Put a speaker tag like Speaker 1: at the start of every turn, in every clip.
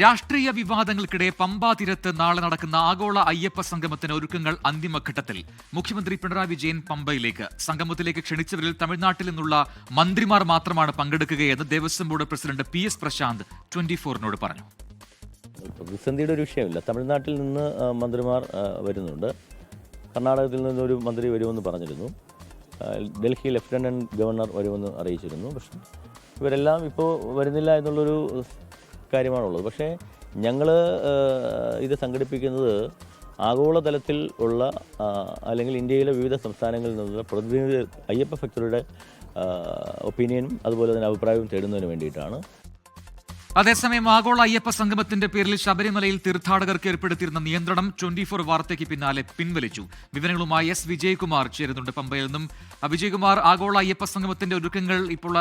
Speaker 1: രാഷ്ട്രീയ വിവാദങ്ങൾക്കിടെ പമ്പാതിരത്ത് നാളെ നടക്കുന്ന ആഗോള അയ്യപ്പ സംഗമത്തിന് ഒരുക്കങ്ങൾ അന്തിമഘട്ടത്തിൽ. മുഖ്യമന്ത്രി പിണറായി വിജയൻ പമ്പയിലേക്ക്. സംഗമത്തിലേക്ക് ക്ഷണിച്ചവരിൽ തമിഴ്നാട്ടിൽ നിന്നുള്ള മന്ത്രിമാർ മാത്രമാണ് പങ്കെടുക്കുകയെന്ന് Devaswom board president P S Prashanth twenty ഫോറിനോട് പറഞ്ഞു.
Speaker 2: പ്രതിസന്ധിയുടെ ഒരു വിഷയമില്ല. തമിഴ്നാട്ടിൽ നിന്ന് മന്ത്രിമാർ വരുന്നുണ്ട്. കർണാടകത്തിൽ നിന്നൊരു മന്ത്രി വരുമെന്ന് പറഞ്ഞിരുന്നു. ഡൽഹി ലഫ്റ്റനന്റ് ഗവർണർ വരുമെന്ന് അറിയിച്ചിരുന്നു. പക്ഷേ ഇവരെല്ലാം ഇപ്പോൾ വരുന്നില്ല എന്നുള്ളൊരു കാര്യമാണുള്ളത്. പക്ഷേ ഞങ്ങൾ ഇത് സംഘടിപ്പിക്കുന്നത് ആഗോളതലത്തിൽ ഉള്ള അല്ലെങ്കിൽ ഇന്ത്യയിലെ വിവിധ സംസ്ഥാനങ്ങളിൽ നിന്നുള്ള പ്രതിനിധി അയ്യപ്പ ഭക്തരുടെ ഒപ്പീനിയനും അതുപോലെ തന്നെ അഭിപ്രായവും തേടുന്നതിന് വേണ്ടിയിട്ടാണ്
Speaker 1: അതേസമയം ആഗോള അയ്യപ്പ സംഗമത്തിന്റെ പേരിൽ ശബരിമലയിൽ തീർത്ഥാടകർക്ക് ഏർപ്പെടുത്തിയിരുന്ന നിയന്ത്രണം ട്വന്റി ഫോർ വാർത്തയ്ക്ക് പിന്നാലെ പിൻവലിച്ചു. വിവരങ്ങളുമായി എസ്. വിജയകുമാർ ചേരുന്നുണ്ട് പമ്പയിൽ നിന്നും. വിജയകുമാർ ആഗോള അയ്യപ്പ സംഗമത്തിന്റെ ഒരുക്കങ്ങൾ ഇപ്പോൾ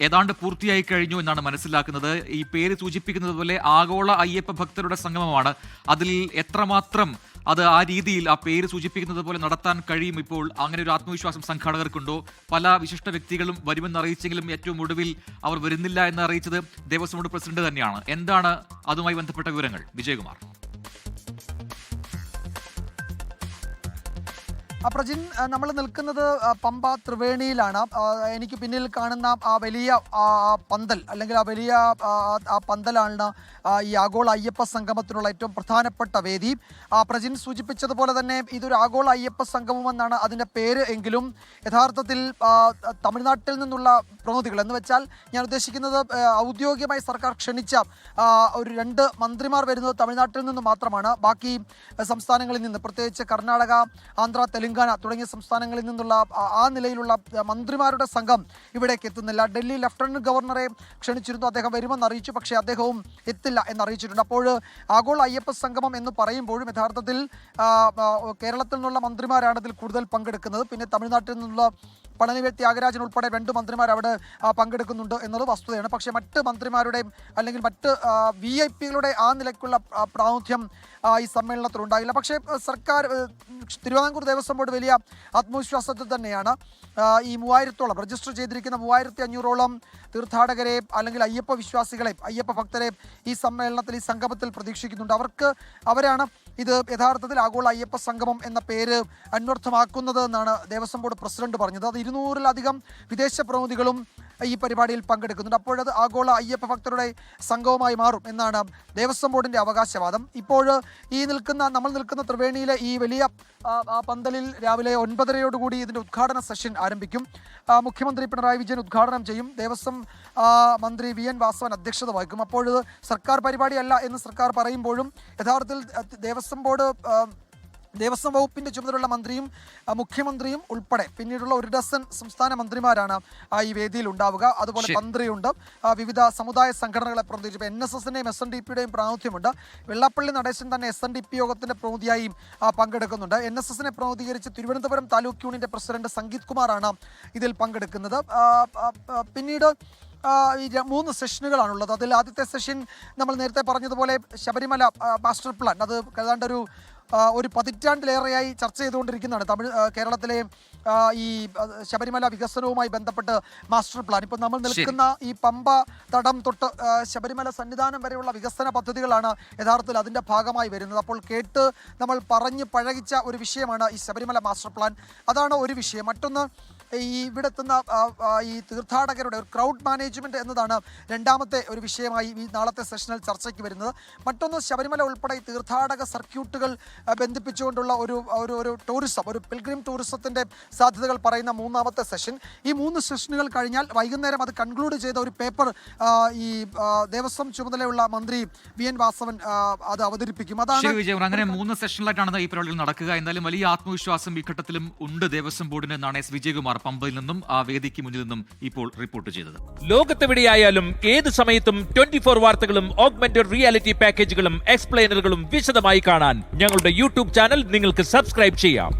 Speaker 1: ഏതാണ്ട് പൂർത്തിയായി കഴിഞ്ഞു എന്നാണ് മനസ്സിലാക്കുന്നത്. ഈ പേര് സൂചിപ്പിക്കുന്നത് പോലെ ആഗോള അയ്യപ്പ ഭക്തരുടെ സംഗമമാണ്. അതിൽ എത്രമാത്രം അത് ആ രീതിയിൽ ആ പേര് സൂചിപ്പിക്കുന്നത് പോലെ നടത്താൻ കഴിയും ഇപ്പോൾ അങ്ങനെ ഒരു ആത്മവിശ്വാസം സംഘാടകർക്കുണ്ടോ? പല വിശിഷ്ട വ്യക്തികളും വരുമെന്ന് അറിയിച്ചെങ്കിലും ഏറ്റവും ഒടുവിൽ അവർ വരുന്നില്ല എന്ന് അറിയിച്ചത് ദേവസ്വം ബോർഡ് പ്രസിഡന്റ് തന്നെയാണ്. എന്താണ് അതുമായി ബന്ധപ്പെട്ട വിവരങ്ങൾ? വിജയകുമാർ.
Speaker 3: പ്രജിൻ നമ്മൾ നിൽക്കുന്നത് പമ്പ ത്രിവേണിയിലാണ്. എനിക്ക് പിന്നിൽ കാണുന്ന ആ വലിയ പന്തൽ അല്ലെങ്കിൽ ആ വലിയ ആ, പന്തലാണ് ഈ ആഗോള അയ്യപ്പ സംഗമത്തിനുള്ള ഏറ്റവും പ്രധാനപ്പെട്ട വേദി. പ്രജിൻ സൂചിപ്പിച്ചതുപോലെ തന്നെ ഇതൊരു ആഗോള അയ്യപ്പ സംഗമം എന്നാണ് അതിന്റെ പേര് എങ്കിലും യഥാർത്ഥത്തിൽ തമിഴ്നാട്ടിൽ നിന്നുള്ള പ്രതിനിധികൾ. എന്ന് വെച്ചാൽ ഞാൻ ഉദ്ദേശിക്കുന്നത് ഔദ്യോഗികമായി സർക്കാർ ക്ഷണിച്ച ഒരു രണ്ട് മന്ത്രിമാർ വരുന്നത് തമിഴ്നാട്ടിൽ നിന്ന് മാത്രമാണ്. ബാക്കി സംസ്ഥാനങ്ങളിൽ നിന്ന് പ്രത്യേകിച്ച് കർണാടക ആന്ധ്ര തെലങ്കാന തുടങ്ങിയ സംസ്ഥാനങ്ങളിൽ നിന്നുള്ള ആ- നിലയിലുള്ള മന്ത്രിമാരുടെ സംഘം ഇവിടേക്ക് എത്തുന്നില്ല. ഡൽഹി ലഫ്റ്റനന്റ് ഗവർണറെ ക്ഷണിച്ചിരുന്നു. അദ്ദേഹം വരുമെന്ന് അറിയിച്ചു. പക്ഷേ അദ്ദേഹവും എത്തില്ല എന്ന് അറിയിച്ചിട്ടുണ്ട്. അപ്പോൾ ആഗോള അയ്യപ്പ സംഗമം എന്ന് പറയുമ്പോഴും യഥാർത്ഥത്തിൽ കേരളത്തിൽ നിന്നുള്ള മന്ത്രിമാരാണ് ഇതിൽ കൂടുതൽ പങ്കെടുക്കുന്നത്. പിന്നെ തമിഴ്നാട്ടിൽ നിന്നുള്ള പളനിവേൽ ത്യാഗരാജൻ ഉൾപ്പെടെ രണ്ട് മന്ത്രിമാർ അവിടെ പങ്കെടുക്കുന്നുണ്ട് എന്നത് വസ്തുതയാണ്. പക്ഷേ മറ്റ് മന്ത്രിമാരുടെയും അല്ലെങ്കിൽ മറ്റ് വി ഐ പികളുടെ ആ നിലയ്ക്കുള്ള പ്രാതിനിധ്യം ഈ സമ്മേളനത്തിൽ ഉണ്ടാകില്ല പക്ഷേ സർക്കാർ തിരുവിതാംകൂർ ദേവസ്വം ബോർഡ് വലിയ ആത്മവിശ്വാസത്തിൽ തന്നെയാണ് ഈ മൂവായിരത്തോളം രജിസ്റ്റർ ചെയ്തിരിക്കുന്ന മൂവായിരത്തി അഞ്ഞൂറോളം തീർത്ഥാടകരെ അല്ലെങ്കിൽ അയ്യപ്പ വിശ്വാസികളെ അയ്യപ്പ ഭക്തരെ ഈ സമ്മേളനത്തിൽ ഈ സംഗമത്തിൽ പ്രതീക്ഷിക്കുന്നുണ്ട്. അവർക്ക് അവരാണ് ഇത് യഥാർത്ഥത്തിൽ ആഗോള അയ്യപ്പ സംഗമം എന്ന പേര് അന്വർത്ഥമാക്കുന്നത് എന്നാണ് ദേവസ്വം ബോർഡ് പ്രസിഡന്റ് പറഞ്ഞത്. അത് ഇരുന്നൂറിലധികം വിദേശ പ്രതിനിധികളും ഈ പരിപാടിയിൽ പങ്കെടുക്കുന്നുണ്ട്. അപ്പോഴത് ആഗോള അയ്യപ്പ ഭക്തരുടെ സംഘവുമായി മാറും എന്നാണ് ദേവസ്വം ബോർഡിന്റെ അവകാശവാദം. ഇപ്പോൾ ഈ നിൽക്കുന്ന നമ്മൾ നിൽക്കുന്ന ത്രിവേണിയിലെ ഈ വലിയ പന്തലിൽ രാവിലെ ഒൻപതരയോടുകൂടി ഇതിന്റെ ഉദ്ഘാടന സെഷൻ ആരംഭിക്കും. മുഖ്യമന്ത്രി പിണറായി വിജയൻ ഉദ്ഘാടനം ചെയ്യും. ദേവസ്വം മന്ത്രി വി എൻ വാസവൻ അധ്യക്ഷത വഹിക്കും. അപ്പോഴത് സർക്കാർ പരിപാടിയല്ല എന്ന് സർക്കാർ പറയുമ്പോഴും യഥാർത്ഥത്തിൽ ദേവസ്വം ബോർഡ് ദേവസ്വം വകുപ്പിന്റെ ചുമതലയുള്ള മന്ത്രിയും മുഖ്യമന്ത്രിയും ഉൾപ്പെടെ പിന്നീടുള്ള ഒരു ഡസൻ സംസ്ഥാന മന്ത്രിമാരാണ് ആ, ഈ വേദിയിൽ ഉണ്ടാവുക. അതുപോലെ. മന്ത്രിയുണ്ട് വിവിധ സമുദായ സംഘടനകളെ പ്രതിനിധി. എൻ എസ് എസിന്റെയും എസ് എൻ ഡി പിയുടെയും പ്രാതിനിധ്യമുണ്ട്. വെള്ളാപ്പള്ളി നടേശൻ തന്നെ എസ് എൻ ഡി പി യോഗത്തിന്റെ പ്രതിനിധിയായും പങ്കെടുക്കുന്നുണ്ട്. എൻ എസ് എസിനെ പ്രതിനിധീകരിച്ച് തിരുവനന്തപുരം താലൂക്ക് യൂണിയന്റെ പ്രസിഡന്റ് സംഗീത് കുമാറാണ് ഇതിൽ പങ്കെടുക്കുന്നത്. പിന്നീട് മൂന്ന് സെഷനുകളാണുള്ളത്. അതിൽ ആദ്യത്തെ സെഷൻ നമ്മൾ നേരത്തെ പറഞ്ഞതുപോലെ ശബരിമല മാസ്റ്റർ പ്ലാൻ. അത് ഏതാണ്ട് ഒരു ഒരു പതിറ്റാണ്ടിലേറെയായി ചർച്ച ചെയ്തുകൊണ്ടിരിക്കുന്നതാണ്. തമിഴ് കേരളത്തിലെ ഈ ശബരിമല വികസനവുമായി ബന്ധപ്പെട്ട് മാസ്റ്റർ പ്ലാൻ. ഇപ്പം നമ്മൾ നിൽക്കുന്ന ഈ പമ്പ തടം തൊട്ട് ശബരിമല സന്നിധാനം വരെയുള്ള വികസന പദ്ധതികളാണ് യഥാർത്ഥത്തിൽ അതിന്റെ ഭാഗമായി വരുന്നത്. അപ്പോൾ കേട്ട് നമ്മൾ പറഞ്ഞ് പഴകിച്ച ഒരു വിഷയമാണ് ഈ ശബരിമല മാസ്റ്റർ പ്ലാൻ. അതാണ് ഒരു വിഷയം. മറ്റൊന്ന് ഈ ഇവിടെ എത്തുന്ന ഈ തീർത്ഥാടകരുടെ ഒരു ക്രൗഡ് മാനേജ്മെന്റ് എന്നതാണ് രണ്ടാമത്തെ ഒരു വിഷയമായി ഈ നാളത്തെ സെഷനിൽ ചർച്ചയ്ക്ക് വരുന്നത്. മറ്റൊന്ന് ശബരിമല ഉൾപ്പെടെ തീർത്ഥാടക സർക്യൂട്ടുകൾ ബന്ധിപ്പിച്ചുകൊണ്ടുള്ള ഒരു ഒരു ഒരു ടൂറിസം ഒരു പിൽഗ്രിം ടൂറിസത്തിന്റെ സാധ്യതകൾ പറയുന്ന മൂന്നാമത്തെ സെഷൻ ഈ മൂന്ന് സെഷനുകൾ കഴിഞ്ഞാൽ വൈകുന്നേരം അത് കൺക്ലൂഡ് ചെയ്ത ഒരു പേപ്പർ ഈ ദേവസ്വം ചുമതലയുള്ള മന്ത്രി വി എൻ വാസവൻ അത് അവതരിപ്പിക്കും. അതാണ്
Speaker 1: അങ്ങനെ മൂന്ന് സെഷനിലായിട്ടാണ് ഈ പരിപാടികൾ നടക്കുക. എന്തായാലും വലിയ ആത്മവിശ്വാസം ഈ ഘട്ടത്തിലും ഉണ്ട് ദേവസ്വം ബോർഡിന് എന്നാണ് എസ്. വിജയകുമാർ പമ്പയിൽ നിന്നും ആ വേദിക്ക് മുന്നിൽ നിന്നും ഇപ്പോൾ റിപ്പോർട്ട് ചെയ്തത്.
Speaker 4: ലോകത്തെവിടെയായാലും ഏത് സമയത്തും ട്വന്റി ഫോർ വാർത്തകളും ഓഗ്മെന്റഡ് റിയാലിറ്റി പാക്കേജുകളും എക്സ്പ്ലെയിനറുകളും വിശദമായി കാണാൻ ഞങ്ങളുടെ യൂട്യൂബ് ചാനൽ നിങ്ങൾക്ക് സബ്സ്ക്രൈബ് ചെയ്യാം.